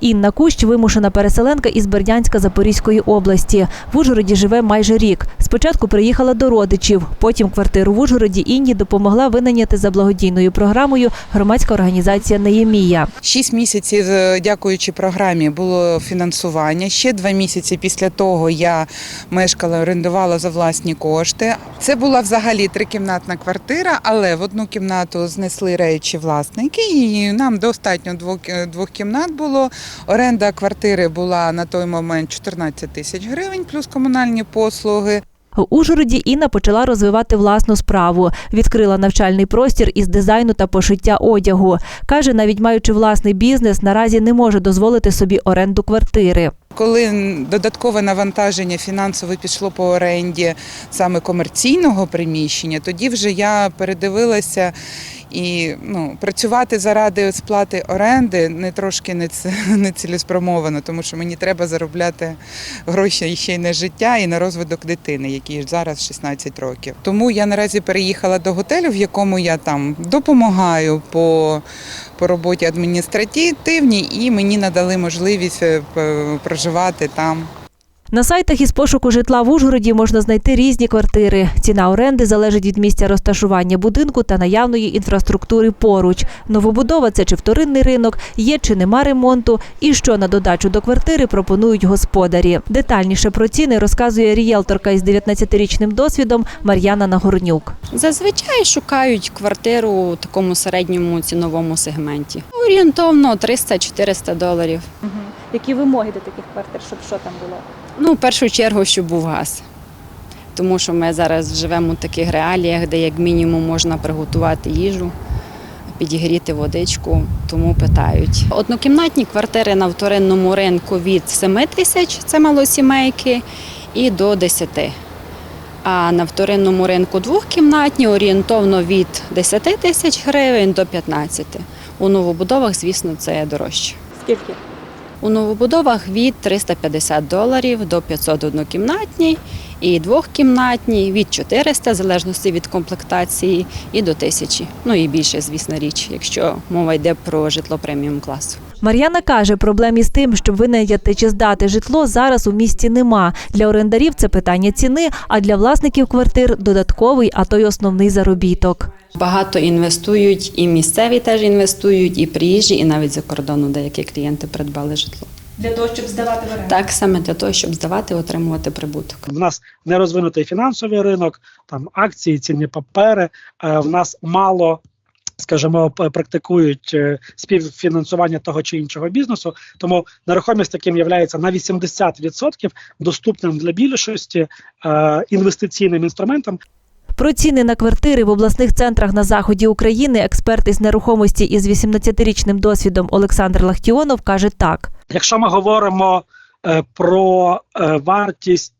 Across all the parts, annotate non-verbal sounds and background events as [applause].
Інна Кущ вимушена переселенка із Бердянська Запорізької області. В Ужгороді живе майже рік. Спочатку приїхала до родичів. Потім квартиру в Ужгороді Інні допомогла винайняти за благодійною програмою громадська організація Неємія. Шість місяців, е, дякуючи програмі, було фінансування. Ще два місяці після того я мешкала, орендувала за власні кошти. Це була взагалі трикімнатна квартира, але в одну кімнату знесли речі власники, і нам достатньо двох, е, двох кімнат було. Оренда квартири була на той момент 14 тисяч гривень, плюс комунальні послуги. В Ужгороді Інна почала розвивати власну справу. Відкрила навчальний простір із дизайну та пошиття одягу. Каже, навіть маючи власний бізнес, наразі не може дозволити собі оренду квартири. Коли додаткове навантаження фінансове пішло по оренді саме комерційного приміщення, тоді вже я передивилася і ну, працювати заради сплати оренди не трошки не [laughs] не цілеспрямовано, тому що мені треба заробляти гроші ще й на життя і на розвиток дитини, якій зараз 16 років. Тому я наразі переїхала до готелю, в якому я там допомагаю по по роботі адміністративній, і мені надали можливість е, проживати там. На сайтах із пошуку житла в Ужгороді можна знайти різні квартири. Ціна оренди залежить від місця розташування будинку та наявної інфраструктури поруч. Новобудова це чи вторинний ринок, є чи нема ремонту, і що на додачу до квартири пропонують господарі. Детальніше про ціни розказує рієлторка із 19-річним досвідом Мар'яна Нагорнюк. Зазвичай шукають квартиру у такому середньому ціновому сегменті. Орієнтовно 300-400 доларів. Які вимоги до таких квартир, щоб що там було? Ну, в першу чергу, щоб був газ. Тому що ми зараз живемо в таких реаліях, де як мінімум можна приготувати їжу, підігріти водичку, тому питають. Однокімнатні квартири на вторинному ринку від 7 тисяч, це малосімейки, і до 10. А на вторинному ринку двохкімнатні орієнтовно від 10 тисяч гривень до 15. У новобудовах, звісно, це дорожче. Скільки? У новобудовах від 350 доларів до 500 однокімнатній і двохкімнатній від 400, в залежності від комплектації, і до 1000. Ну і більше, звісно, річ, якщо мова йде про житло преміум класу. Мар'яна каже, проблем із тим, щоб винайняти чи здати житло, зараз у місті нема. Для орендарів це питання ціни, а для власників квартир додатковий, а то й основний заробіток. Багато інвестують, і місцеві теж інвестують, і приїжджі, і навіть за кордону деякі клієнти придбали житло. Для того, щоб здавати в оренду? Так саме для того, щоб здавати, отримувати прибуток. В нас не розвинутий фінансовий ринок, там акції, цінні папери. е, В нас мало. Скажімо, практикують е, співфінансування того чи іншого бізнесу, тому нерухомість таким є на 80% доступним для більшості е, інвестиційним інструментом, Про ціни на квартири в обласних центрах на заході України експерт із нерухомості із 18-річним досвідом Олександр Лахтіонов каже так. Якщо ми говоримо е, про вартість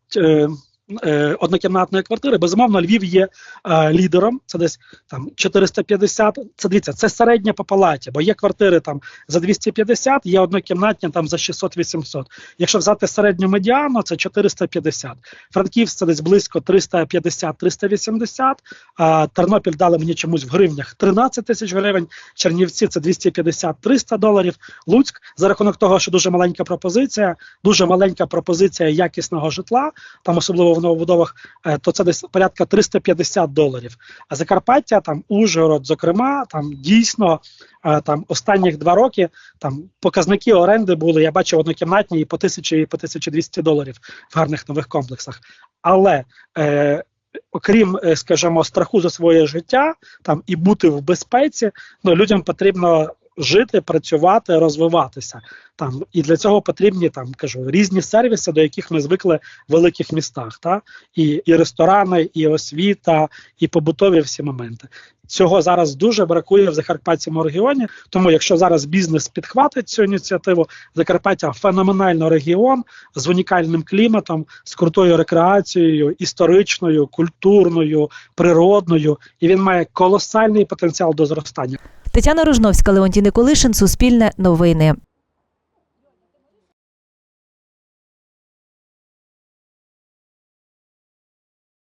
е, е, однокімнатної квартири, безумовно, Львів є е, лідером. Це десь там 450. Це дивіться, це середня по палаті, бо є квартири там за 250, є однокімнатні там за 600-800. Якщо взяти середню медіану, це 450. Франківськ це десь близько 350-380. А Тернопіль дали мені чомусь в гривнях 13 тисяч гривень. Чернівці це 250-300 доларів. Луцьк за рахунок того, що дуже маленька пропозиція, дуже маленька пропозиція якісного житла, там особливо в новобудовах, е, то це десь порядка 350 доларів. А Закарпаття, там Ужгород, зокрема, там дійсно е, там останніх два роки там показники оренди були. Я бачив однокімнатні і по тисячі, і по 1200 доларів в гарних нових комплексах. Але е, окрім, е, скажімо, страху за своє життя там і бути в безпеці, ну людям потрібно жити, працювати, розвиватися. Там і для цього потрібні там кажу різні сервіси, до яких ми звикли в великих містах. Та і, і ресторани, і освіта, і побутові всі моменти. Цього зараз дуже бракує в Закарпатському регіоні. Тому, якщо зараз бізнес підхватить цю ініціативу, Закарпаття феноменально регіон з унікальним кліматом, з крутою рекреацією, історичною, культурною, природною, і він має колосальний потенціал до зростання. Тетяна Рожновська, Леонтій Николишин, Суспільне новини.